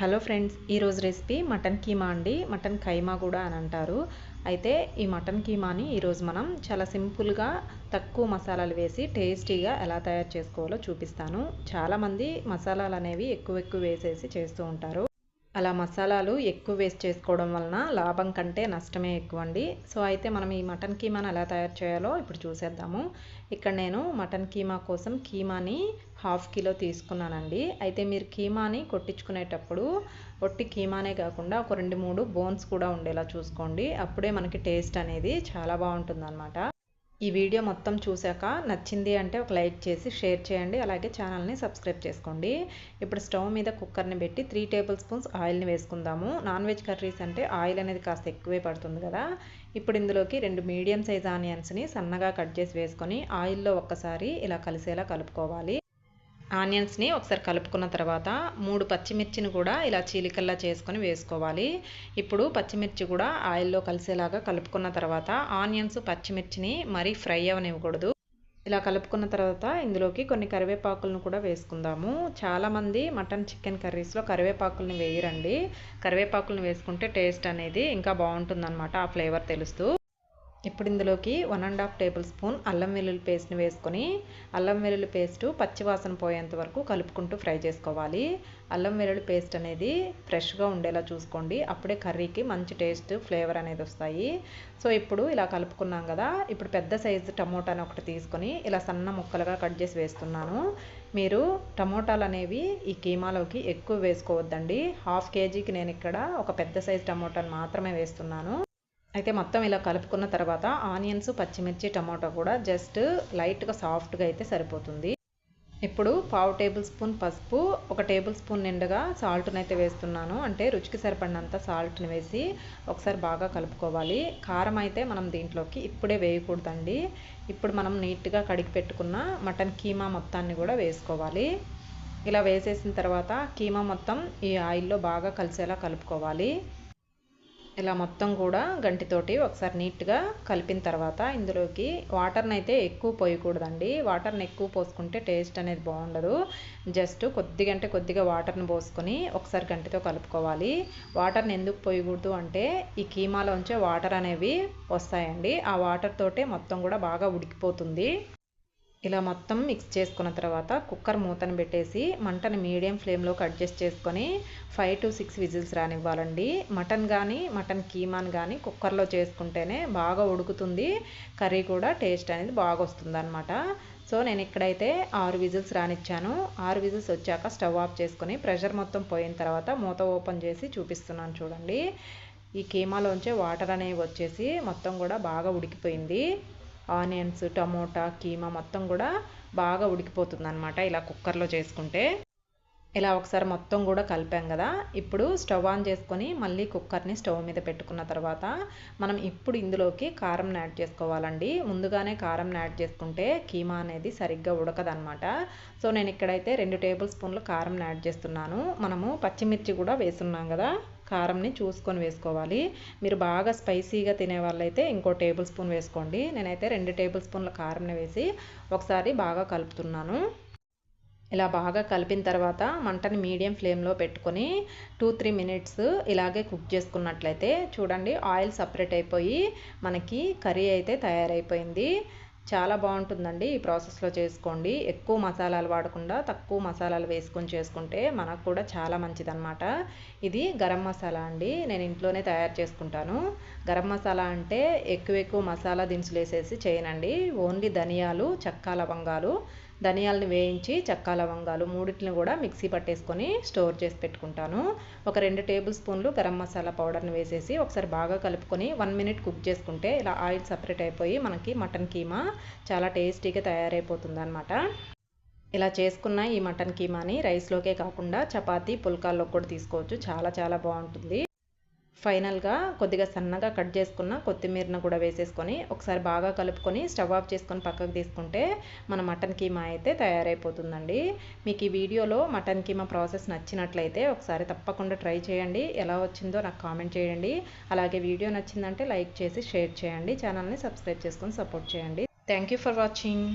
Hello friends ఈరోజు recipe mutton keema అండి. Mutton కైమా కూడా అని అంటారు. అయితే ఈ మటన్ కీమాని ఈరోజు మనం చాలా సింపుల్గా తక్కువ మసాలాలు వేసి టేస్టీగా ఎలా తయారు చేసుకోవాలో చూపిస్తాను. చాలామంది మసాలాలు అనేవి ఎక్కువ ఎక్కువ వేసేసి చేస్తూ ఉంటారు. అలా మసాలాలు ఎక్కువ వేస్ట్ చేసుకోవడం వలన లాభం కంటే నష్టమే ఎక్కువ అండి సో అయితే మనం ఈ మటన్ కీమాని ఎలా తయారు చేయాలో ఇప్పుడు చూసేద్దాము. ఇక్కడ నేను మటన్ కీమా కోసం కీమాని హాఫ్ కిలో తీసుకున్నానండి. అయితే మీరు కీమాని కొట్టించుకునేటప్పుడు ఒట్టి కీమానే కాకుండా ఒక రెండు మూడు బోన్స్ కూడా ఉండేలా చూసుకోండి. అప్పుడే మనకి టేస్ట్ అనేది చాలా బాగుంటుంది ఈ వీడియో మొత్తం చూశాక నచ్చింది అంటే ఒక లైక్ చేసి షేర్ చేయండి. అలాగే ఛానల్ని సబ్స్క్రైబ్ చేసుకోండి. ఇప్పుడు స్టవ్ మీద కుక్కర్ని పెట్టి త్రీ టేబుల్ స్పూన్స్ ఆయిల్ని వేసుకుందాము. నాన్ వెజ్ కర్రీస్ అంటే ఆయిల్ అనేది కాస్త ఎక్కువే పడుతుంది కదా. ఇప్పుడు ఇందులోకి రెండు మీడియం సైజ్ ఆనియన్స్ని సన్నగా కట్ చేసి వేసుకొని ఆయిల్లో ఒక్కసారి ఇలా కలిసేలా కలుపుకోవాలి. ఆనియన్స్ని ఒకసారి కలుపుకున్న తర్వాత మూడు పచ్చిమిర్చిని కూడా ఇలా చీలికల్లా చేసుకొని వేసుకోవాలి. ఇప్పుడు పచ్చిమిర్చి కూడా ఆయిల్లో కలిసేలాగా కలుపుకున్న తర్వాత ఆనియన్స్ పచ్చిమిర్చిని మరీ ఫ్రై అవనివ్వకూడదు. ఇలా కలుపుకున్న తర్వాత ఇందులోకి కొన్ని కరివేపాకులను కూడా వేసుకుందాము. చాలామంది మటన్ చికెన్ కర్రీస్లో కరివేపాకులను వేయరండి. కరివేపాకులను వేసుకుంటే టేస్ట్ అనేది ఇంకా బాగుంటుందన్నమాట ఆ ఫ్లేవర్ తెలుస్తూ. ఇప్పుడు ఇందులోకి one and half table spoon అల్లం వెల్లుల్లి పేస్ట్ని వేసుకొని అల్లం వెల్లుల్లి పేస్ట్ పచ్చివాసన పోయేంత వరకు కలుపుకుంటూ ఫ్రై చేసుకోవాలి. అల్లం వెల్లుల్లి పేస్ట్ అనేది ఫ్రెష్గా ఉండేలా చూసుకోండి. అప్పుడే కర్రీకి మంచి టేస్ట్ ఫ్లేవర్ అనేది వస్తాయి. సో ఇప్పుడు ఇలా కలుపుకున్నాం కదా ఇప్పుడు పెద్ద సైజు టమోటాని ఒకటి తీసుకొని ఇలా సన్న ముక్కలుగా కట్ చేసి వేస్తున్నాను. మీరు టమోటాలు అనేవి ఈ కీమాలోకి ఎక్కువ వేసుకోవద్దండి. హాఫ్ కేజీకి నేను ఇక్కడ ఒక పెద్ద సైజు టమోటాను మాత్రమే వేస్తున్నాను. అయితే మొత్తం ఇలా కలుపుకున్న తర్వాత ఆనియన్స్ పచ్చిమిర్చి టమాటో కూడా జస్ట్ లైట్గా సాఫ్ట్గా అయితే సరిపోతుంది. ఇప్పుడు పావు టేబుల్ స్పూన్ పసుపు ఒక టేబుల్ స్పూన్ నిండుగా సాల్ట్ని అయితే వేస్తున్నాను. అంటే రుచికి సరిపడినంత సాల్ట్ని వేసి ఒకసారి బాగా కలుపుకోవాలి. కారం అయితే మనం దీంట్లోకి ఇప్పుడే వేయకూడదండి. ఇప్పుడు మనం నీట్గా కడిగి పెట్టుకున్న మటన్ కీమా మొత్తాన్ని కూడా వేసుకోవాలి. ఇలా వేసేసిన తర్వాత కీమా మొత్తం ఈ ఆయిల్లో బాగా కలిసేలా కలుపుకోవాలి. ఇలా మొత్తం కూడా గంటితోటి ఒకసారి నీట్గా కలిపిన తర్వాత ఇందులోకి వాటర్ని అయితే ఎక్కువ పోయకూడదండి. వాటర్ని ఎక్కువ పోసుకుంటే టేస్ట్ అనేది బాగుండదు. జస్ట్ కొద్దిగా అంటే కొద్దిగా వాటర్ని పోసుకొని ఒకసారి గంటితో కలుపుకోవాలి. వాటర్ని ఎందుకు పోయకూడదు అంటే ఈ కీమాలోంచే వాటర్ అనేవి వస్తాయండి. ఆ వాటర్ తోటే మొత్తం కూడా బాగా ఉడికిపోతుంది. ఇలా మొత్తం మిక్స్ చేసుకున్న తర్వాత కుక్కర్ మూతను పెట్టేసి మంటను మీడియం ఫ్లేమ్లోకి అడ్జస్ట్ చేసుకొని ఫైవ్ టు సిక్స్ విజిల్స్ రానివ్వాలండి. మటన్ కానీ మటన్ కీమాన్ కానీ కుక్కర్లో చేసుకుంటేనే బాగా ఉడుకుతుంది. కర్రీ కూడా టేస్ట్ అనేది బాగా వస్తుందన్నమాట. సో నేను ఇక్కడైతే ఆరు విజిల్స్ రానిచ్చాను. ఆరు విజిల్స్ వచ్చాక స్టవ్ ఆఫ్ చేసుకొని ప్రెషర్ మొత్తం పోయిన తర్వాత మూత ఓపెన్ చేసి చూపిస్తున్నాను చూడండి. ఈ కీమాలోంచే వాటర్ అనేవి వచ్చేసి మొత్తం కూడా బాగా ఉడికిపోయింది. ఆనియన్స్ టమోటా కీమా మొత్తం కూడా బాగా ఉడికిపోతుంది అనమాట ఇలా కుక్కర్లో చేసుకుంటే. ఇలా ఒకసారి మొత్తం కూడా కలిపాం కదా. ఇప్పుడు స్టవ్ ఆన్ చేసుకొని మళ్ళీ కుక్కర్ని స్టవ్ మీద పెట్టుకున్న తర్వాత మనం ఇప్పుడు ఇందులోకి కారం యాడ్ చేసుకోవాలండి. ముందుగానే కారం యాడ్ చేసుకుంటే కీమా అనేది సరిగ్గా ఉడకదనమాట సో నేను ఇక్కడైతే రెండు టేబుల్ స్పూన్లు కారం యాడ్ చేస్తున్నాను. మనము పచ్చిమిర్చి కూడా వేసున్నాం కదా. కారంని చూసుకొని వేసుకోవాలి. మీరు బాగా స్పైసీగా తినే వాళ్ళైతే ఇంకో టేబుల్ స్పూన్ వేసుకోండి. నేనైతే రెండు టేబుల్ స్పూన్ల కారంని వేసి ఒకసారి బాగా కలుపుతున్నాను. ఇలా బాగా కలిపిన తర్వాత మంటని మీడియం ఫ్లేమ్లో పెట్టుకొని టూ త్రీ మినిట్స్ ఇలాగే కుక్ చేసుకున్నట్లయితే చూడండి ఆయిల్ సపరేట్ అయిపోయి మనకి కర్రీ అయితే తయారైపోయింది. చాలా బాగుంటుందండి ఈ ప్రాసెస్లో చేసుకోండి. ఎక్కువ మసాలాలు వాడకుండా తక్కువ మసాలాలు వేసుకొని చేసుకుంటే మనకు కూడా చాలా మంచిదన్నమాట. ఇది గరం మసాలా అండి. నేను ఇంట్లోనే తయారు చేసుకుంటాను. గరం మసాలా అంటే ఎక్కువ ఎక్కువ మసాలా దినుసులు వేసేసి చేయనండి. ఓన్లీ ధనియాలు చక్కా లవంగాలు ధనియాలను వేయించి చక్కా లవంగాలు మూడింటిని కూడా మిక్సీ పట్టేసుకొని స్టోర్ చేసి పెట్టుకుంటాను. ఒక రెండు టేబుల్ స్పూన్లు గరం మసాలా పౌడర్ని వేసేసి ఒకసారి బాగా కలుపుకొని వన్ మినిట్ కుక్ చేసుకుంటే ఇలా ఆయిల్ సపరేట్ అయిపోయి మనకి మటన్ కీమా చాలా టేస్టీగా తయారైపోతుంది అనమాట ఇలా చేసుకున్న ఈ మటన్ కీమాని రైస్లోకే కాకుండా చపాతీ పుల్కాల్లో కూడా తీసుకోవచ్చు. చాలా చాలా బాగుంటుంది. ఫైనల్గా కొద్దిగా సన్నగా కట్ చేసుకున్న కొత్తిమీరను కూడా వేసేసుకొని ఒకసారి బాగా కలుపుకొని స్టవ్ ఆఫ్ చేసుకొని పక్కకు తీసుకుంటే మన మటన్ కీమా అయితే తయారైపోతుందండి. మీకు ఈ వీడియోలో మటన్ కీమా ప్రాసెస్ నచ్చినట్లయితే ఒకసారి తప్పకుండా ట్రై చేయండి. ఎలా వచ్చిందో నాకు కామెంట్ చేయండి. అలాగే వీడియో నచ్చిందంటే లైక్ చేసి షేర్ చేయండి. ఛానల్ని సబ్స్క్రైబ్ చేసుకొని సపోర్ట్ చేయండి. Thank for watching.